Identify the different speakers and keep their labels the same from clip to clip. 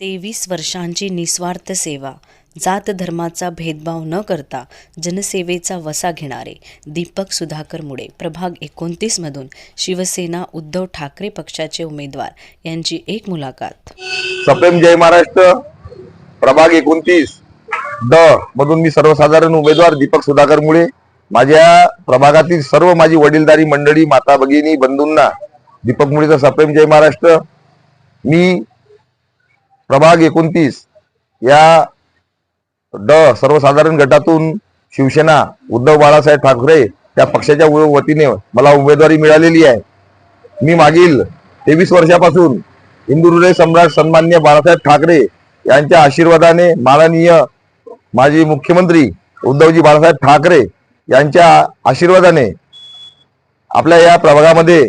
Speaker 1: तेवीस वर्षांची निस्वार्थ सेवा. जात धर्माचा भेदभाव न करता जनसेवेचा वसा घेणारे दीपक सुधाकर मुळे प्रभाग एकोणतीसमधून शिवसेना उद्धव ठाकरे पक्षाचे उमेदवार यांची एक मुलाखत.
Speaker 2: सप्रेम जय महाराष्ट्र प्रभाग एकोणतीस. द मधून मी सर्वसाधारण उमेदवार दीपक सुधाकर मुळे माझ्या प्रभागातील सर्व माझी वडीलधारी मंडळी माता भगिनी बंधूंना दीपक मुळेचा सप्रेम जय महाराष्ट्र. मी प्रभाग एकोणतीस या ड सर्वसाधारण गटातून शिवसेना उद्धव बाळासाहेब ठाकरे या पक्षाच्या वतीने मला उमेदवारी मिळालेली आहे. मी मागील तेवीस वर्षापासून हिंदू हृदय सम्राट सन्मान्य बाळासाहेब ठाकरे यांच्या आशीर्वादाने माननीय माजी मुख्यमंत्री उद्धवजी बाळासाहेब ठाकरे यांच्या आशीर्वादाने आपल्या या प्रभागामध्ये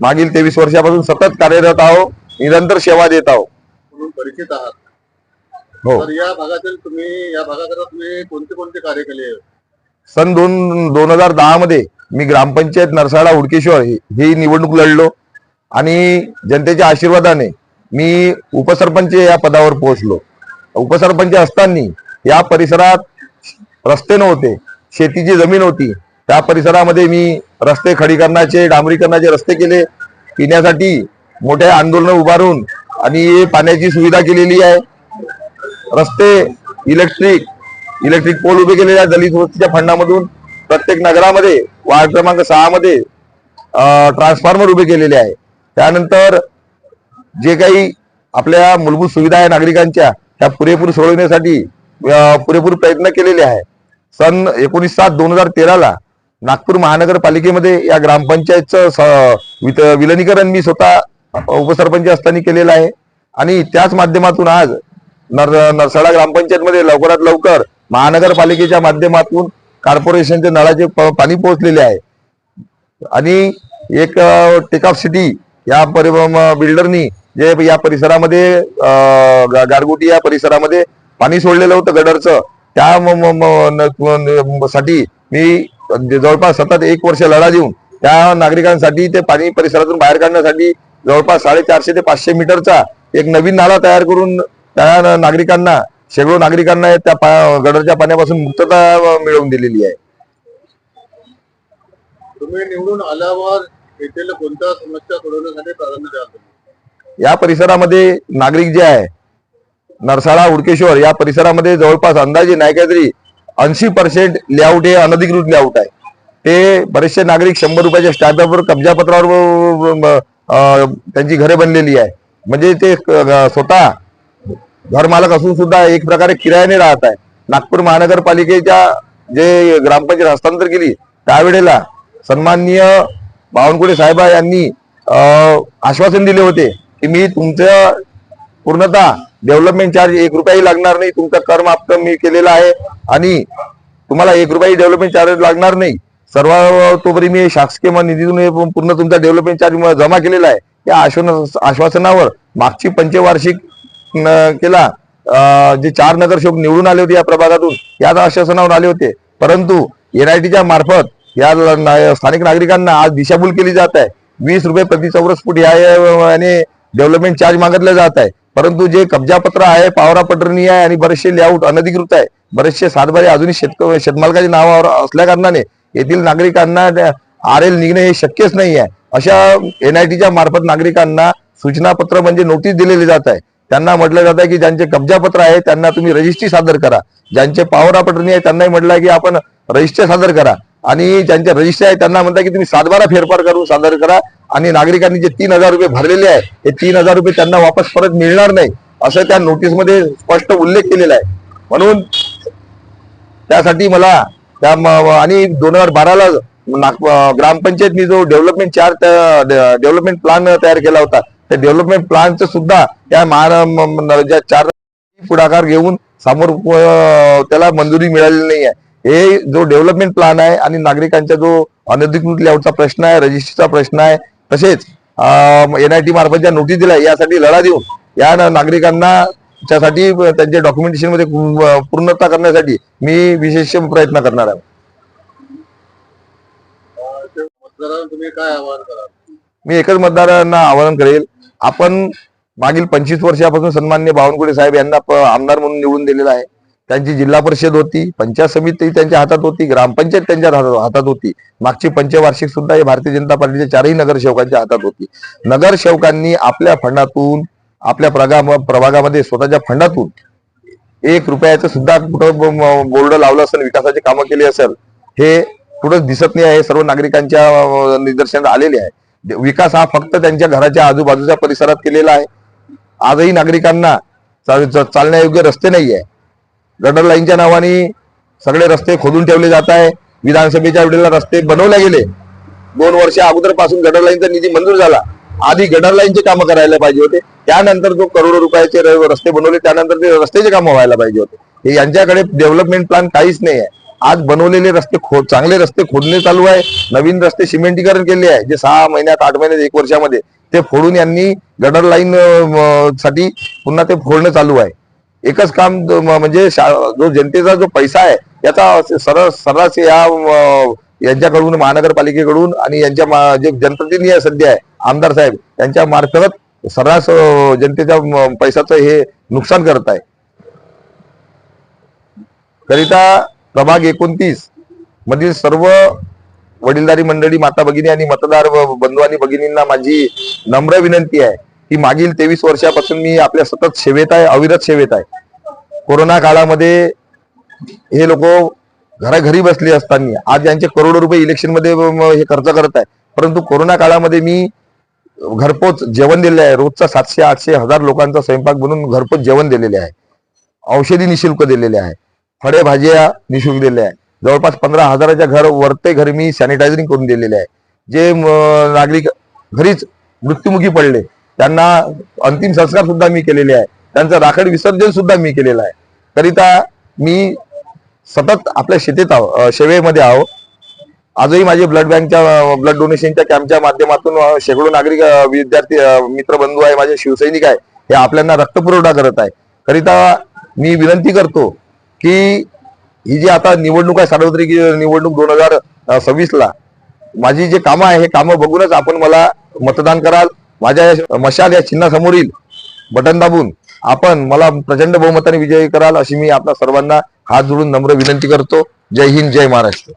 Speaker 2: मागील तेवीस वर्षापासून सतत कार्यरत आहो निरंतर सेवा देत आहो
Speaker 3: म्हणून परिचित आहात.
Speaker 2: हो.
Speaker 3: तर या भागातील तुम्ही या भागाकरता तुम्ही कोणते कोणते कार्य केले
Speaker 2: सन दोन दोन हजार दहा मध्ये मी ग्रामपंचायत नरसाळा हुडकेश्वर ही ही निवडणूक लढलो आणि जनतेच्या आशीर्वादाने मी उपसरपंच या पदावर पोहोचलो. उपसरपंच असताना या परिसरात रस्ते नव्हते शेतीची जमीन होती. त्या परिसरामध्ये मी रस्ते खडीकरणाचे डांबरीकरणाचे रस्ते केले. पिण्यासाठी मोठे आंदोलन उभारून आणि पाण्याची सुविधा केलेली आहे. रस्ते इलेक्ट्रिक इलेक्ट्रिक पोल उभे केलेले आहेत दलित वस्तीच्या फंडामधून. प्रत्येक नगरामध्ये वार्ड क्रमांक सहा मध्ये ट्रान्सफॉर्मर उभे केलेले आहे. त्यानंतर जे काही आपल्या मूलभूत सुविधा आहे नागरिकांच्या त्या पुरेपूर सोडवण्यासाठी पुरेपूर प्रयत्न केलेले आहे. सन एकोणीस सात दोन हजार तेराला नागपूर महानगरपालिकेमध्ये या ग्रामपंचायतचं स- वित- विलनीकरण मी स्वतः उपसरपंच असताना केलेलं आहे. आणि त्याच माध्यमातून आज नर नरसाळा ग्रामपंचायतमध्ये लवकरात लवकर महानगरपालिकेच्या माध्यमातून कॉर्पोरेशनचे नळाचे पाणी पोहोचलेले आहे. आणि एक टेकऑफ सिटी या परि बिल्डरनी जे या परिसरामध्ये गारगुटी गारगोटी या परिसरामध्ये पाणी सोडलेलं होतं गडरचं. त्या साठी मी जवळपास सतत एक वर्ष लढा देऊन त्या नागरिकांसाठी ते पाणी परिसरातून बाहेर काढण्यासाठी जवळपास साडेचारशे ते पाचशे मीटरचा एक नवीन नाला तयार करून त्या नागरिकांना शेकडो नागरिकांना त्या गडरच्या पाण्यापासून मुक्तता मिळवून दिलेली आहे
Speaker 3: तुम्ही निवडून आल्यावर येथील कोणत्या समस्या सोडवण्यासाठी प्राधान्य द्याल तुम्ही?
Speaker 2: या परिसरामध्ये नागरिक जे आहे नरसाळा उडकेश्वर या परिसरामध्ये जवळपास अंदाजे नाही काहीतरी ऐंशी पर्सेंट लेआउट हे अनधिकृत लेआउट आहे ते बरेचसे नागरिक शंभर रुपयाच्या स्टॅम्पवर कब्जापत्रावर त्यांची घरे बनलेली आहे. म्हणजे ते स्वतः घरमालक असून सुद्धा एक प्रकारे किरायाने राहत आहे. नागपूर महानगरपालिकेच्या जे ग्रामपंचायत हस्तांतर केली त्यावेळेला सन्माननीय बावनकुळे साहेबा यांनी आश्वासन दिले होते की मी तुमचं पूर्णतः डेव्हलपमेंट चार्ज एक रुपयाही लागणार नाही तुमचा कर माफ मी केलेला आहे आणि तुम्हाला एक रुपयाही डेव्हलपमेंट चार्ज लागणार नाही. सर्व तोपरी मी शासकीय निधीतून पूर्ण तुमचा डेव्हलपमेंट चार्ज जमा केलेला आहे. या आश्वासन आश्वासनावर मागची पंचवार्षिक केला. जे चार नगरसेवक निवडून आले होते या प्रभागातून याच आश्वासनावर आले होते. परंतु एनआयटीच्या मार्फत या स्थानिक नागरिकांना आज दिशाभूल केली जात आहे. वीस रुपये प्रति चौरस फूट या याने डेव्हलपमेंट चार्ज मागितलं जात आहे. परंतु जे कब्जापत्र आहे पावरा पटरणी आहे आणि बरेचसे लेआउट अनधिकृत आहे. बरेचसे सातबारे अजूनही शेतक शेतमालकाच्या नावावर असल्या कारणाने येथील नागरिकांना आर एल निघणे हे शक्यच नाही आहे अशा एनआयटीच्या मार्फत नागरिकांना सूचनापत्र म्हणजे नोटीस दिलेली जात आहे. त्यांना म्हटलं जात आहे की ज्यांचे कब्जापत्र आहे त्यांना तुम्ही रजिस्ट्री सादर करा. ज्यांचे पावरा पटणी आहे त्यांनाही म्हटलं आहे की आपण रजिस्टर सादर करा. आणि ज्यांचे रजिस्टर आहे त्यांना म्हणतात की तुम्ही सातबारा फेरफार करून सादर करा. आणि नागरिकांनी जे तीन हजार रुपये भरलेले आहे हे तीन हजार रुपये त्यांना वापस परत मिळणार नाही असं त्या नोटीसमध्ये स्पष्ट उल्लेख केलेला आहे. म्हणून त्यासाठी मला त्या आणि दोन हजार बाराला ग्रामपंचायतनी जो डेव्हलपमेंट चार डेव्हलपमेंट प्लॅन तयार केला होता त्या डेव्हलपमेंट प्लॅनचं सुद्धा त्या महारा चार पुढाकार घेऊन समोर त्याला मंजुरी मिळालेली नाही आहे. हे जो डेव्हलपमेंट प्लॅन आहे आणि नागरिकांचा जो अनधिकृत लेआउटचा प्रश्न आहे रजिस्ट्रीचा प्रश्न आहे तसेच एनआयटी मार्फत ज्या नोटीस दिल्या यासाठी लढा देऊन या नागरिकांना त्यासाठी त्यांच्या डॉक्युमेंटेशनमध्ये पूर्णता करण्यासाठी मी विशेष प्रयत्न करणार आहे. मी एकच मतदारांना आवाहन करेल आपण मागील पंचवीस वर्षापासून सन्मान्य बावनकुळे साहेब यांना आमदार म्हणून निवडून दिलेला आहे. त्यांची जिल्हा परिषद होती पंचायत समिती त्यांच्या हातात होती ग्रामपंचायत त्यांच्या हातात हातात होती. मागची पंचवार्षिक सुद्धा हे भारतीय जनता पार्टीच्या चारही नगरसेवकांच्या हातात होती. नगरसेवकांनी आपल्या फंडातून आपल्या प्रगा प्रभागामध्ये स्वतःच्या फंडातून एक रुपयाचं सुद्धा कुठं बोर्ड लावलं असेल विकासाचे कामं केली असेल हे कुठंच दिसत नाही आहे. सर्व नागरिकांच्या निदर्शनात आलेले आहे. विकास हा फक्त त्यांच्या घराच्या आजूबाजूच्या परिसरात केलेला आहे. आजही नागरिकांना चाल- चालण्यायोग्य रस्ते नाही आहे. गडर लाईनच्या नावाने सगळे रस्ते खोदून ठेवले जात आहे. विधानसभेच्या वेळेला रस्ते बनवले गेले. दोन वर्ष अगोदरपासून गडर लाईनचा निधी मंजूर झाला. आधी गटर लाईनचे कामं करायला पाहिजे होते. त्यानंतर जो करोडो रुपयाचे रस्ते बनवले त्यानंतर ते रस्त्याचे कामं व्हायला पाहिजे होते. हे यांच्याकडे डेव्हलपमेंट प्लॅन काहीच नाही आहे. आज बनवलेले रस्ते खो चांगले रस्ते खोदणे चालू आहे. नवीन रस्ते सिमेंटीकरण केले आहे. जे सहा महिन्यात आठ महिन्यात एक वर्षामध्ये ते फोडून यांनी गटर लाईन साठी पुन्हा ते फोडणं चालू आहे. एकच काम म्हणजे शा- जो जनतेचा जो पैसा आहे याचा सरळ सर्रास या यांच्याकडून महानगरपालिकेकडून आणि यांच्या जे जनप्रतिनिधी आहे सध्या आहे आमदार साहेब यांच्या मार्फत सर्रास जनतेच्या पैशाचं हे नुकसान करत आहे. करिता प्रभाग एकोणतीस मधील सर्व वडीलधारी मंडळी माता भगिनी आणि मतदार बंधू आणि भगिनींना माझी नम्र विनंती आहे की मागील तेवीस वर्षापासून मी आपल्या सतत सेवेत आहे अविरत सेवेत आहे. कोरोना काळामध्ये हे लोक घराघरी बसली असताना. आज यांचे करोडो रुपये इलेक्शनमध्ये हे खर्च करत आहे. परंतु कोरोना काळामध्ये मी घरपोच जेवण दिले आहे. रोजचा सातशे आठशे हजार लोकांचा स्वयंपाक बनवून घरपोच जेवण दिलेले आहे. औषधी निशुल्क दिलेले आहे. फळे भाज्या निशुल्क दिले आहे. जवळपास पंधरा हजाराच्या घर वरते घर मी सॅनिटायझिंग करून दिलेले आहे. जे म, नागरिक घरीच मृत्युमुखी पडले त्यांना अंतिम संस्कार सुद्धा मी केलेले आहे. त्यांचं राखड विसर्जन सुद्धा मी केलेलं आहे. करिता मी सतत आपल्या शेतीत आहो शेवेमध्ये सेवेमध्ये आहो. आजही माझे ब्लड बँकच्या ब्लड डोनेशनच्या कॅम्पच्या माध्यमातून शेकडो नागरिक विद्यार्थी मित्रबंधू मित्र बंधू आहे माझे शिवसैनिक आहे हे आपल्याला रक्तपुरवठा करत आहे. करिता मी विनंती करतो की ही जी आता निवडणूक आहे सार्वत्रिक निवडणूक दोन हजार सव्वीसला माझी जे कामं आहे हे कामं बघूनच आपण मला मतदान कराल. माझ्या या मशाल या चिन्हासमोरील बटन दाबून आपण मला प्रचंड बहुमताने विजयी कराल अशी मी आपल्या सर्वांना हात जोडून नम्र विनंती करतो. जय हिंद जय महाराष्ट्र.